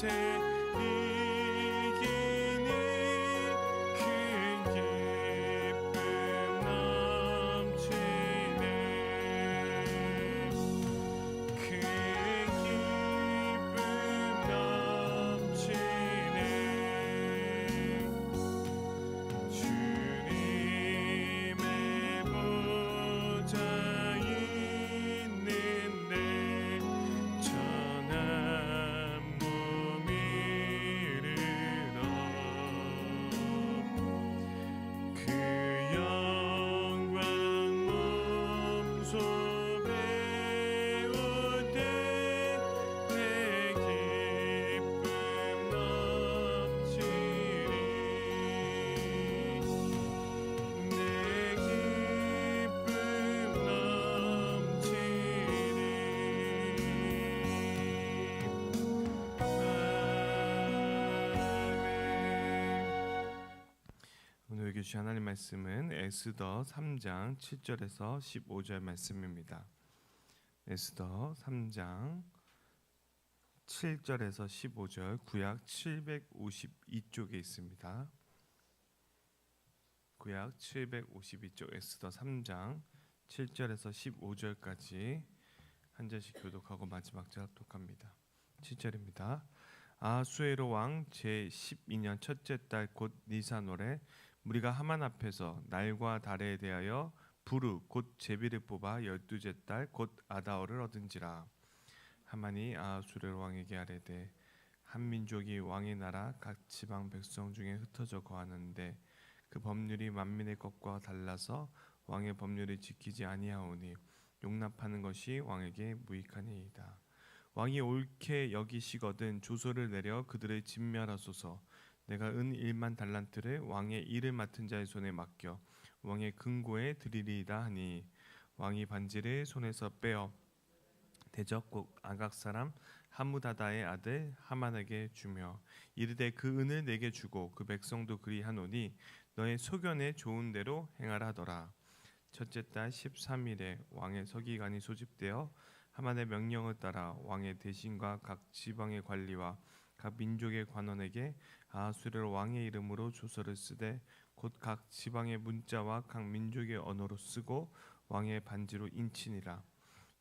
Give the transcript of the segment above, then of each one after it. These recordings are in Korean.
권 여기 주신 하나님 말씀은 에스더 3장 7절에서 15절 말씀입니다. 에스더 3장 7절에서 15절 구약 752쪽에 있습니다. 구약 752쪽 에스더 3장 7절에서 15절까지 한 절씩 교독하고 마지막 절 합독합니다. 7절입니다. 아수에로 왕 제 12년 첫째 달 곧 니산월에 무리가 하만 앞에서 날과 달에 대하여 부르 곧 제비를 뽑아 열두째 달 곧 아다월을 얻은지라 하만이 아수레로 왕에게 아뢰되 한 민족이 왕의 나라 각 지방 백성 중에 흩어져 거하는데 그 법률이 만민의 것과 달라서 왕의 법률을 지키지 아니하오니 용납하는 것이 왕에게 무익하니이다. 왕이 옳게 여기시거든 조소를 내려 그들을 진멸하소서. 내가 은 1만 달란트를 왕의 일을 맡은 자의 손에 맡겨 왕의 금고에 드리리이다 하니 왕이 반지를 손에서 빼어 대적국 아각 사람 하무다다의 아들 하만에게 주며 이르되 그 은을 내게 주고 그 백성도 그리하노니 너의 소견에 좋은 대로 행하라 하더라. 첫째 달 13일에 왕의 서기관이 소집되어 하만의 명령을 따라 왕의 대신과 각 지방의 관리와 각 민족의 관원에게 아수르 왕의 이름으로 조서를 쓰되 곧 각 지방의 문자와 각 민족의 언어로 쓰고 왕의 반지로 인치니라.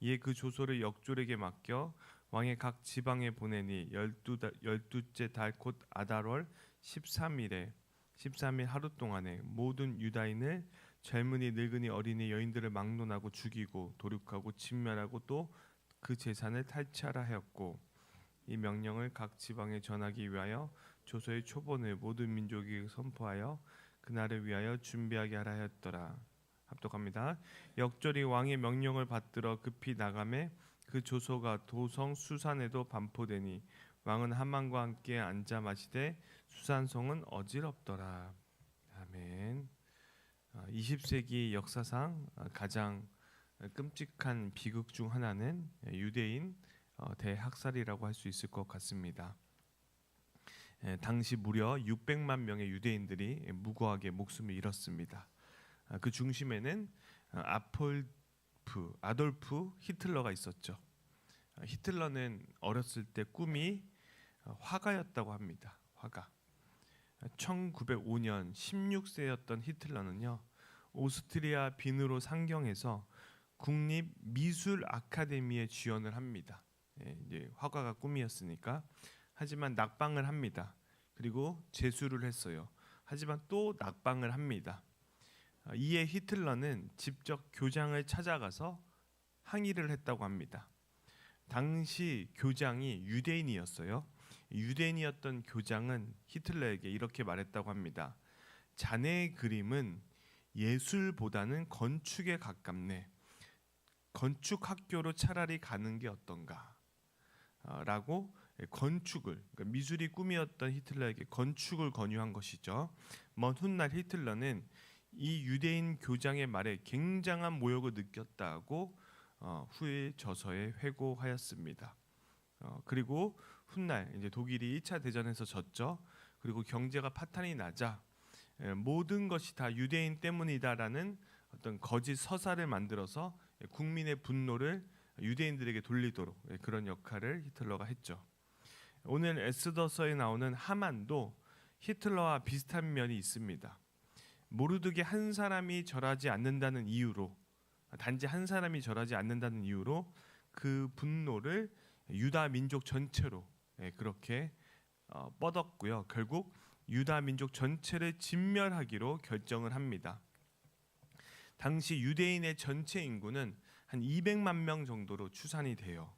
이에 그 조서를 역졸에게 맡겨 왕의 각 지방에 보내니 열두 달, 열두째 달 곧 아달월 13일에 13일 하루 동안에 모든 유다인을 젊은이 늙은이 어린이 여인들을 막론하고 죽이고 도륙하고 진멸하고 또 그 재산을 탈취하라 하였고 이 명령을 각 지방에 전하기 위하여 조서의 초본을 모든 민족이 선포하여 그날을 위하여 준비하게 하라 하였더라. 합독합니다. 역절이 왕의 명령을 받들어 급히 나가매 그 조서가 도성 수산에도 반포되니 왕은 하만과 함께 앉아 마시되 수산성은 어지럽더라. 아멘. 20세기 역사상 어, 가장 끔찍한 비극 중 하나는 유대인 어, 대학살이라고 할 수 있을 것 같습니다. 에, 당시 무려 600만 명의 유대인들이 무고하게 목숨을 잃었습니다. 아, 그 중심에는 어, 아폴프 아돌프 히틀러가 있었죠. 아, 히틀러는 어렸을 때 꿈이 어, 화가였다고 합니다. 화가. 1905년 16세였던 히틀러는요 오스트리아 비누로 상경에서 국립 미술 아카데미에 지원을 합니다. 예, 이제 화가가 꿈이었으니까 하지만 낙방을 합니다. 그리고 재수를 했어요. 하지만 또 낙방을 합니다. 아, 이에 히틀러는 직접 교장을 찾아가서 항의를 했다고 합니다. 당시 교장이 유대인이었어요. 유대인이었던 교장은 히틀러에게 이렇게 말했다고 합니다. 자네의 그림은 예술보다는 건축에 가깝네. 건축 학교로 차라리 가는 게 어떤가? 아, 라고 건축을 그러니까 미술이 꿈이었던 히틀러에게 건축을 권유한 것이죠. 먼 훗날 히틀러는 이 유대인 교장의 말에 굉장한 모욕을 느꼈다고 어, 후에 저서에 회고하였습니다. 어, 그리고 훗날 이제 독일이 2차 대전에서 졌죠. 그리고 경제가 파탄이 나자 예, 모든 것이 다 유대인 때문이다라는 어떤 거짓 서사를 만들어서 국민의 분노를 유대인들에게 돌리도록 예, 그런 역할을 히틀러가 했죠. 오늘 에스더서에 나오는 하만도 히틀러와 비슷한 면이 있습니다. 모르드게 한 사람이 절하지 않는다는 이유로 단지 한 사람이 절하지 않는다는 이유로 그 분노를 유다 민족 전체로 예, 그렇게 어, 뻗었고요. 결국 유다 민족 전체를 진멸하기로 결정을 합니다. 당시 유대인의 전체 인구는 한 200만 명 정도로 추산이 돼요.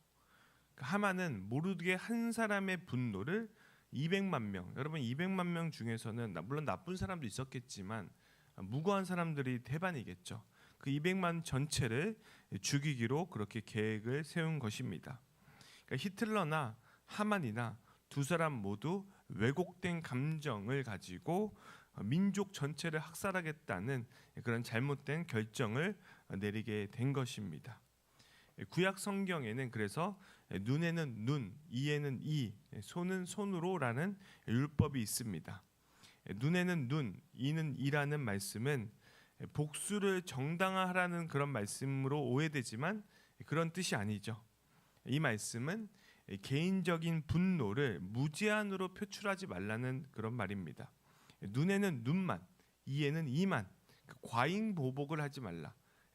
하만은 모르게 한 사람의 분노를 200만 명. 여러분 200만 명 중에서는 물론 나쁜 사람도 있었겠지만 무고한 사람들이 대반이겠죠. 그 200만 전체를 죽이기로 그렇게 계획을 세운 것입니다. 그러니까 히틀러나 하만이나 두 사람 모두 왜곡된 감정을 가지고 민족 전체를 학살하겠다는 그런 잘못된 결정을 내리게 된 것입니다. 구약 성경에는 그래서 눈에는 눈, 이에는 이, 손은 손으로라는 율법이 있습니다. 눈에는 눈, 이는 이라는 말씀은 복수를 정당화하라는 그런 말씀으로 오해되지만 그런 뜻이 아니죠. 이 말씀은 개인적인 분노를 무제한으로 표출하지 말라는 그런 말입니다. 눈에는 눈만, 이에는 이만. 그 과잉 보복을 하지 말라.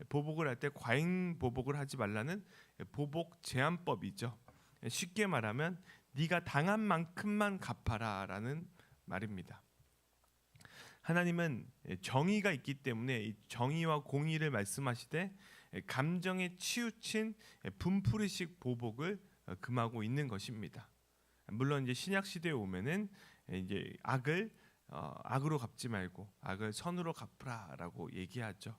보복을 할 때 과잉 보복을 하지 말라는 보복 제한법이죠. 쉽게 말하면 네가 당한 만큼만 갚아라라는 말입니다. 하나님은 정의가 있기 때문에 이 정의와 공의를 말씀하시되 감정에 치우친 분풀이식 보복을 어, 금하고 있는 것입니다. 물론 이제 신약 시대에 오면은 이제 악을 어, 악으로 갚지 말고 악을 선으로 갚으라라고 얘기하죠.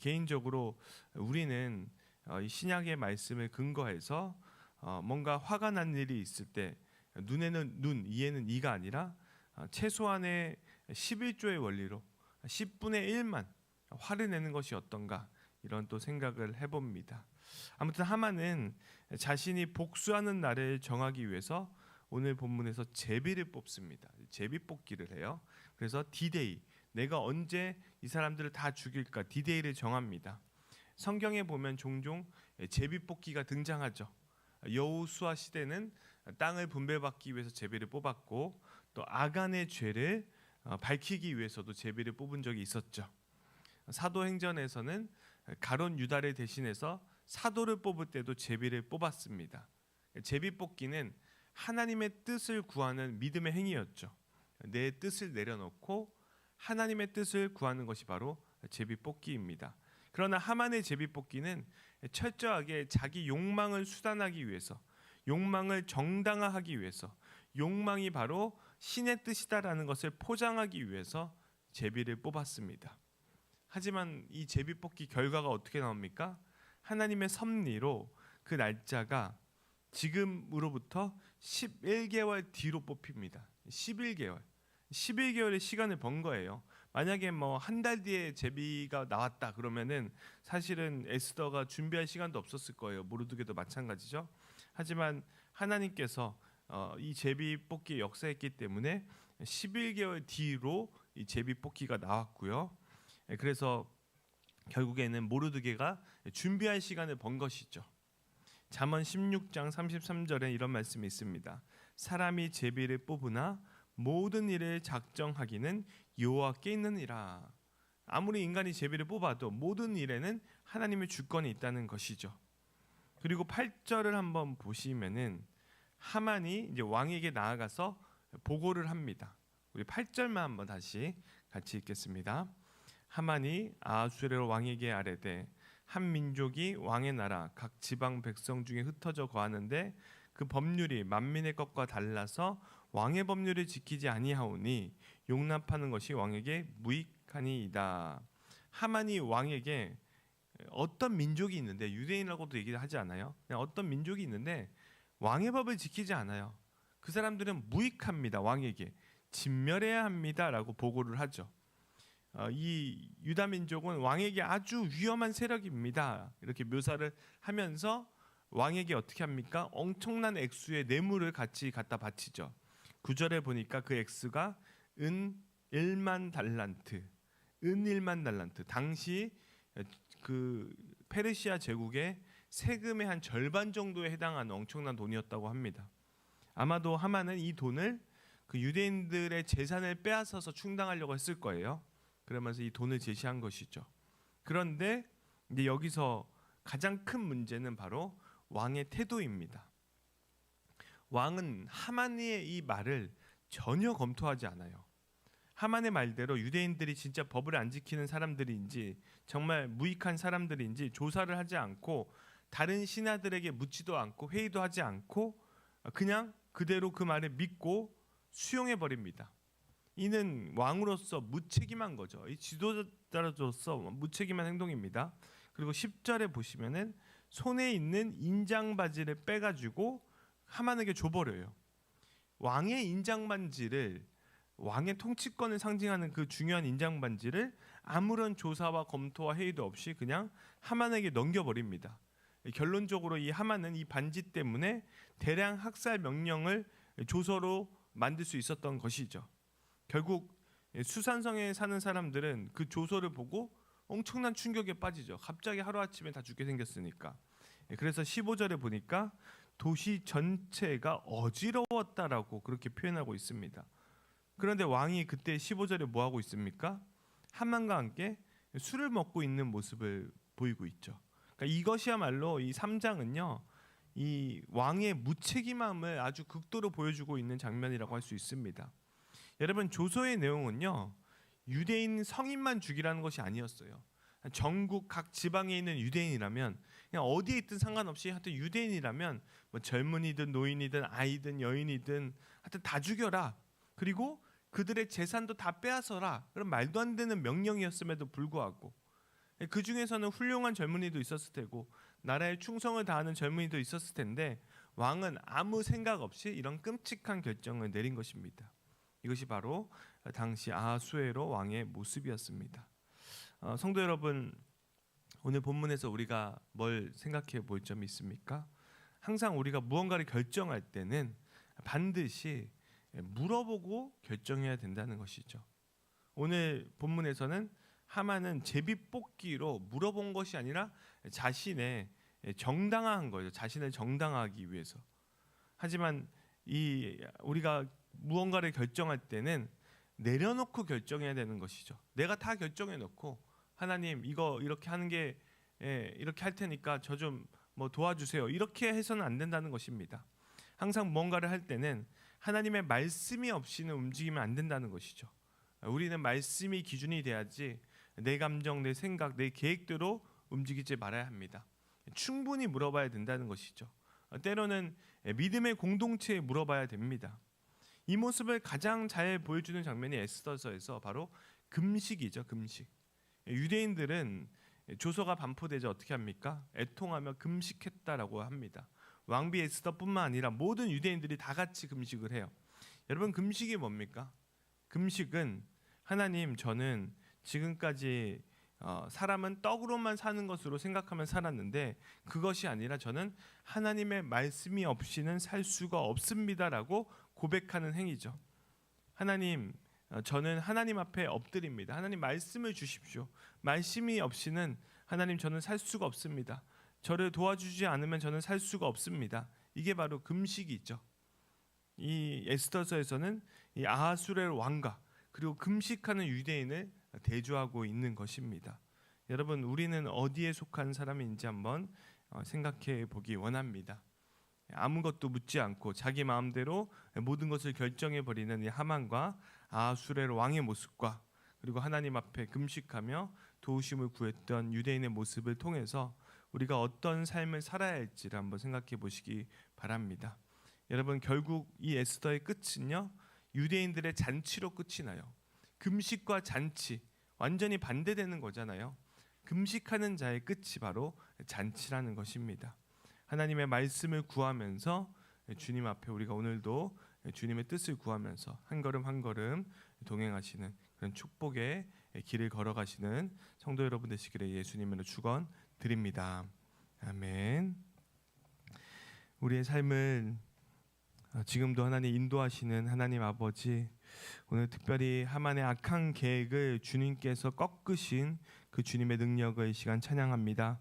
개인적으로 우리는 어, 이 신약의 말씀을 근거해서 어, 뭔가 화가 난 일이 있을 때 눈에는 눈, 이에는 이가 아니라 어, 최소한의 11조의 원리로 10분의 1만 화를 내는 것이 어떤가 이런 또 생각을 해봅니다. 아무튼 하만은 자신이 복수하는 날을 정하기 위해서 오늘 본문에서 제비를 뽑습니다. 제비 뽑기를 해요. 그래서 디데이 내가 언제 이 사람들을 다 죽일까 디데이를 정합니다. 성경에 보면 종종 제비 뽑기가 등장하죠. 여호수아 시대는 땅을 분배받기 위해서 제비를 뽑았고 또 아간의 죄를 어, 밝히기 위해서도 제비를 뽑은 적이 있었죠. 사도행전에서는 가론 유다를 대신해서 사도를 뽑을 때도 제비를 뽑았습니다. 제비 뽑기는 하나님의 뜻을 구하는 믿음의 행위였죠. 내 뜻을 내려놓고 하나님의 뜻을 구하는 것이 바로 제비 뽑기입니다. 그러나 하만의 제비 뽑기는 철저하게 자기 욕망을 수단하기 위해서 욕망을 정당화하기 위해서 욕망이 바로 신의 뜻이다라는 것을 포장하기 위해서 제비를 뽑았습니다. 하지만 이 제비 뽑기 결과가 어떻게 나옵니까? 하나님의 섭리로 그 날짜가 지금으로부터 11개월 뒤로 뽑힙니다. 11개월. 11개월의 시간을 번 거예요. 만약에 뭐 한 달 뒤에 제비가 나왔다 그러면은 사실은 에스더가 준비할 시간도 없었을 거예요. 모르드게도 마찬가지죠. 하지만 하나님께서 어, 이 제비 뽑기 역사했기 때문에 11개월 뒤로 이 제비 뽑기가 나왔고요. 예, 그래서 결국에는 모르드게가 준비할 시간을 번 것이죠. 잠언 16장 33절에 이런 말씀이 있습니다. 사람이 제비를 뽑으나 모든 일을 작정하기는 여호와께 있느니라. 아무리 인간이 제비를 뽑아도 모든 일에는 하나님의 주권이 있다는 것이죠. 그리고 8절을 한번 보시면은 하만이 이제 왕에게 나아가서 보고를 합니다. 우리 8절만 한번 다시 같이 읽겠습니다. 하만이 아수르 왕에게 아뢰되 한 민족이 왕의 나라 각 지방 백성 중에 흩어져 거하는데 그 법률이 만민의 것과 달라서 왕의 법률을 지키지 아니하오니 용납하는 것이 왕에게 무익하니이다. 하만이 왕에게 어떤 민족이 있는데 유대인이라고도 얘기를 하지 않아요. 어떤 민족이 있는데 왕의 법을 지키지 않아요. 그 사람들은 무익합니다. 왕에게 진멸해야 합니다라고 보고를 하죠. 어, 이 유다 민족은 왕에게 아주 위험한 세력입니다. 이렇게 묘사를 하면서 왕에게 어떻게 합니까? 엄청난 액수의 뇌물을 같이 갖다 바치죠. 구절에 보니까 그 액수가 은 1만 달란트, 은 1만 달란트. 당시 그 페르시아 제국의 세금의 한 절반 정도에 해당하는 엄청난 돈이었다고 합니다. 아마도 하만은 이 돈을 그 유대인들의 재산을 빼앗아서 충당하려고 했을 거예요. 그러면서 이 돈을 제시한 것이죠. 그런데 이제 여기서 가장 큰 문제는 바로 왕의 태도입니다. 왕은 하만의 이 말을 전혀 검토하지 않아요. 하만의 말대로 유대인들이 진짜 법을 안 지키는 사람들인지 정말 무익한 사람들인지 조사를 하지 않고 다른 신하들에게 묻지도 않고 회의도 하지 않고 그냥 그대로 그 말을 믿고 수용해 버립니다. 이는 왕으로서 무책임한 거죠. 이 지도자로서 무책임한 행동입니다. 그리고 10절에 보시면은 손에 있는 인장 바지를 빼 가지고 하만에게 줘 버려요. 왕의 인장 반지를 왕의 통치권을 상징하는 그 중요한 인장 반지를 아무런 조사와 검토와 회의도 없이 그냥 하만에게 넘겨 버립니다. 결론적으로 이 하만은 이 반지 때문에 대량 학살 명령을 조서로 만들 수 있었던 것이죠. 결국 수산성에 사는 사람들은 그 조서를 보고 엄청난 충격에 빠지죠. 갑자기 하루아침에 다 죽게 생겼으니까. 그래서 15절에 보니까 도시 전체가 어지러웠다라고 그렇게 표현하고 있습니다. 그런데 왕이 그때 15절에 뭐 하고 있습니까? 하만과 함께 술을 먹고 있는 모습을 보이고 있죠. 그러니까 이것이야말로 이 3장은요. 이 왕의 무책임함을 아주 극도로 보여주고 있는 장면이라고 할 수 있습니다. 여러분 조서의 내용은요 유대인 성인만 죽이라는 것이 아니었어요. 전국 각 지방에 있는 유대인이라면 그냥 어디에 있든 상관없이 하여튼 유대인이라면 뭐 젊은이든 노인이든 아이든 여인이든 하여튼 다 죽여라. 그리고 그들의 재산도 다 빼앗아라. 그런 말도 안 되는 명령이었음에도 불구하고 그 중에서는 훌륭한 젊은이도 있었을 테고 나라에 충성을 다하는 젊은이도 있었을 텐데 왕은 아무 생각 없이 이런 끔찍한 결정을 내린 것입니다. 이것이 바로 당시 아하수에로 왕의 모습이었습니다. 어, 성도 여러분, 오늘 본문에서 우리가 뭘 생각해 볼 점이 있습니까? 항상 우리가 무언가를 결정할 때는 반드시 물어보고 결정해야 된다는 것이죠. 오늘 본문에서는 하만은 제비 뽑기로 물어본 것이 아니라 자신의 정당한 거죠. 자신을 정당하기 위해서. 하지만 이 우리가 무언가를 결정할 때는 내려놓고 결정해야 되는 것이죠. 내가 다 결정해 놓고 하나님 이거 이렇게 하는 게 예, 이렇게 할 테니까 저 좀 뭐 도와주세요. 이렇게 해서는 안 된다는 것입니다. 항상 뭔가를 할 때는 하나님의 말씀이 없이는 움직이면 안 된다는 것이죠. 우리는 말씀이 기준이 돼야지 내 감정, 내 생각, 내 계획대로 움직이지 말아야 합니다. 충분히 물어봐야 된다는 것이죠. 때로는 믿음의 공동체에 물어봐야 됩니다. 이 모습을 가장 잘 보여주는 장면이 에스더서에서 바로 금식이죠. 금식. 유대인들은 조서가 반포되자 어떻게 합니까? 애통하며 금식했다라고 합니다. 왕비 에스더뿐만 아니라 모든 유대인들이 다 같이 금식을 해요. 여러분 금식이 뭡니까? 금식은 하나님 저는 지금까지 어, 사람은 떡으로만 사는 것으로 생각하면 살았는데 그것이 아니라 저는 하나님의 말씀이 없이는 살 수가 없습니다라고 고백하는 행위죠. 하나님 어, 저는 하나님 앞에 엎드립니다. 하나님 말씀을 주십시오. 말씀이 없이는 하나님 저는 살 수가 없습니다. 저를 도와주지 않으면 저는 살 수가 없습니다. 이게 바로 금식이죠. 이 에스더서에서는 이 아하수레 왕과 그리고 금식하는 유대인을 대조하고 있는 것입니다. 여러분 우리는 어디에 속한 사람인지 한번 어, 생각해 보기 원합니다. 아무것도 묻지 않고 자기 마음대로 모든 것을 결정해 버리는 이 하만과 아수레 왕의 모습과 그리고 하나님 앞에 금식하며 도우심을 구했던 유대인의 모습을 통해서 우리가 어떤 삶을 살아야 할지를 한번 생각해 보시기 바랍니다. 여러분 결국 이 에스더의 끝은요 유대인들의 잔치로 끝이 나요. 금식과 잔치 완전히 반대되는 거잖아요. 금식하는 자의 끝이 바로 잔치라는 것입니다. 하나님의 말씀을 구하면서 주님 앞에 우리가 오늘도 주님의 뜻을 구하면서 한 걸음 한 걸음 동행하시는 그런 축복의 길을 걸어가시는 성도 여러분 되시기를 예수님으로 축원 드립니다. 아멘. 우리의 삶을 지금도 하나님 인도하시는 하나님 아버지 오늘 특별히 하만의 악한 계획을 주님께서 꺾으신 그 주님의 능력을 이 시간 찬양합니다.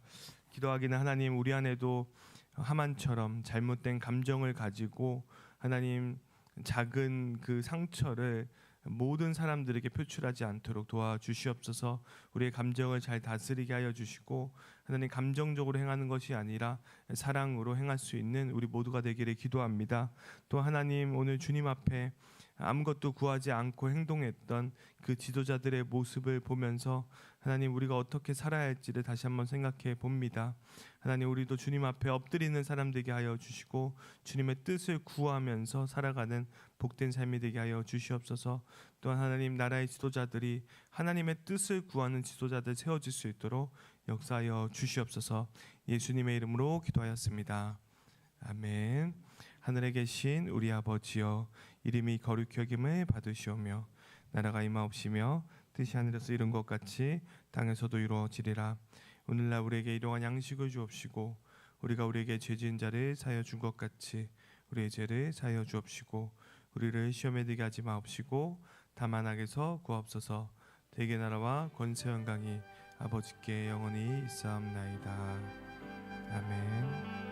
기도하기는 하나님 우리 안에도 하만처럼 잘못된 감정을 가지고 하나님 작은 그 상처를 모든 사람들에게 표출하지 않도록 도와주시옵소서. 우리의 감정을 잘 다스리게 하여 주시고 하나님 감정적으로 행하는 것이 아니라 사랑으로 행할 수 있는 우리 모두가 되기를 기도합니다. 또 하나님 오늘 주님 앞에 아무것도 구하지 않고 행동했던 그 지도자들의 모습을 보면서 하나님 우리가 어떻게 살아야 할지를 다시 한번 생각해 봅니다. 하나님 우리도 주님 앞에 엎드리는 사람 되게 하여 주시고 주님의 뜻을 구하면서 살아가는 복된 삶이 되게 하여 주시옵소서. 또한 하나님 나라의 지도자들이 하나님의 뜻을 구하는 지도자들 세워질 수 있도록 역사하여 주시옵소서. 예수님의 이름으로 기도하였습니다. 아멘. 하늘에 계신 우리 아버지여 이름이 거룩히 여김을 받으시오며 나라가 임하옵시며 뜻이 하늘에서 이룬 것 같이 땅에서도 이루어지리라. 오늘날 우리에게 일용한 양식을 주옵시고 우리가 우리에게 죄 지은 자를 사여 준 것 같이 우리의 죄를 사여 주옵시고 우리를 시험에 들게 하지 마옵시고 다만 악에서 구하옵소서. 대개 나라와 권세 영광이 아버지께 영원히 있사옵나이다. 아멘